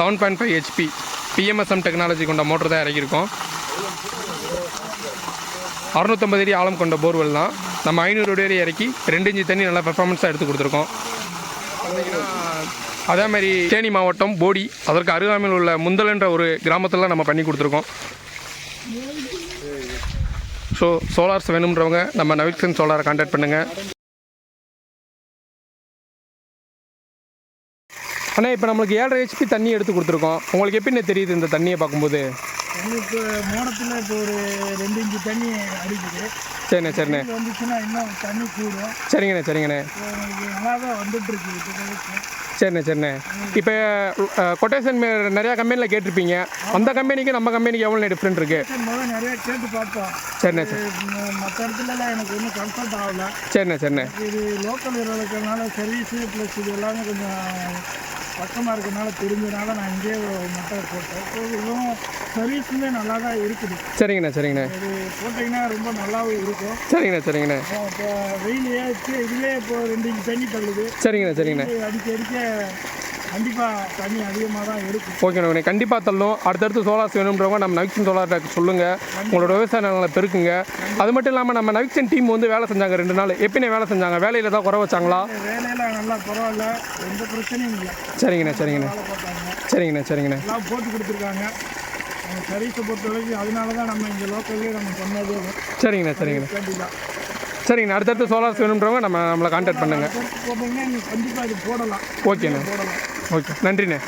Seven point five HP PMSM technology கொண்ட motor தான் இறக்கியிருக்கோம் அறுநூத்தம்பது அடி ஆழம் கொண்ட போர்வெல் தான். நம்ம ஐநூறு அடி இறக்கி ரெண்டு இன்ச்சு தண்ணி நல்லா பெர்ஃபார்மன்ஸாக எடுத்து கொடுத்துருக்கோம். அதே மாதிரி தேனி மாவட்டம் போடி அதற்கு அருகாமையில் உள்ள முந்தல் என்ற ஒரு கிராமத்தில் நம்ம பண்ணி கொடுத்துருக்கோம். ஸோ சோலார்ஸ் வேணுன்றவங்க நம்ம நவிக்சன் சோலாரை கான்டாக்ட் பண்ணுங்கள் அண்ணா இப்போ நம்மளுக்கு ஏழரை ஹெச்பி தண்ணி எடுத்து கொடுத்துருக்கோம். உங்களுக்கு எப்படின்னு தெரியுது இந்த தண்ணியை பார்க்கும்போது? உங்களுக்கு மோடத்தில் இப்போ ஒரு ரெண்டு இன்ச்சு தண்ணி அடிக்குது. சரிண்ணே சரிண்ணே. வந்துச்சுன்னா இன்னும் தண்ணி கூடும். சரிங்கண்ணே சரிங்கண்ணே. நல்லா தான் வந்துட்டு இருக்கு இப்போதைக்கு சரிண்ணே சரிண்ணே. இப்போ கொட்டேஷன் நிறையா கம்பெனியில் கேட்டிருப்பீங்க. அந்த கம்பெனிக்கு நம்ம கம்பெனிக்கு எவ்வளோ டிஃப்ரெண்ட் இருக்குது முதல்ல நிறைய கேட்டு பார்த்தோம். சரிண்ணே சரி. மற்ற இடத்துலலாம் எனக்கு ஒன்றும் கம்ஃபர்ட் ஆகல. சரிண்ணே சரிண்ணே. இது லோக்கல் இருக்கிறதுனால சர்வீஸு ப்ளஸ் இது எல்லாமே கொஞ்சம் பக்கமாக இருக்கிறதுனால தெரிஞ்சதுனால நான் இங்கேயே மட்டை போட்டேன். ஸோ இதுவும் சர்வீஸுமே நல்லா தான் இருக்குது. சரிங்கண்ணே சரிங்கண்ணே. இது போட்டிங்கன்னா ரொம்ப நல்லாவும் இருக்கும். சரிங்கண்ணே சரிங்கண்ணே. இப்போ வெயில் ஏச்சு இதுவே இப்போ ரெண்டு இன்ச்சு தண்ணி தள்ளுது. சரிங்கண்ணே சரிங்கண்ணே. அடிக்க அடிக்க கண்டிப்பாக தண்ணி அதிகமாக தான் இருக்கும் ஓகேண்ணே கண்டிப்பாக தள்ளும். அடுத்தடுத்து சோலார்ஸ் வேணுன்றவங்க நம்ம நவிக்சன் சோலார் சொல்லுங்கள் உங்களோட விவசாய நிலங்களை பெருக்குங்க. அது மட்டும் இல்லாமல் நம்ம நவிக்சன் டீம் வந்து வேலை செஞ்சாங்க ரெண்டு நாள். எப்படிண்ணே வேலை செஞ்சாங்க? வேலையில் தான் குறை வச்சாங்களா? வேலையெல்லாம் நல்லா பரவாயில்ல. எந்த பிரச்சனையும் இல்லை. சரிங்கண்ணே சரிங்கண்ணே. சரிங்கண்ணே சரிங்கண்ணே. எல்லாம் போட்டு கொடுத்துருக்காங்க. சர்வீஸை பொறுத்த வரைக்கும் அதனால தான் நம்ம இங்கே லோக்கல்லே நம்ம பண்ணதே சரிங்கண்ணே சரிங்கண்ணே. வேண்டிதான் சரிங்கண்ணே அடுத்தடுத்து சோலார்ஸ் வேணுன்றவங்க நம்ம நம்மளை கான்டாக்ட் பண்ணுங்கள் கண்டிப்பாக இது போடலாம். ஓகேண்ணே போடலாம். ஓகே நன்றிண்ணே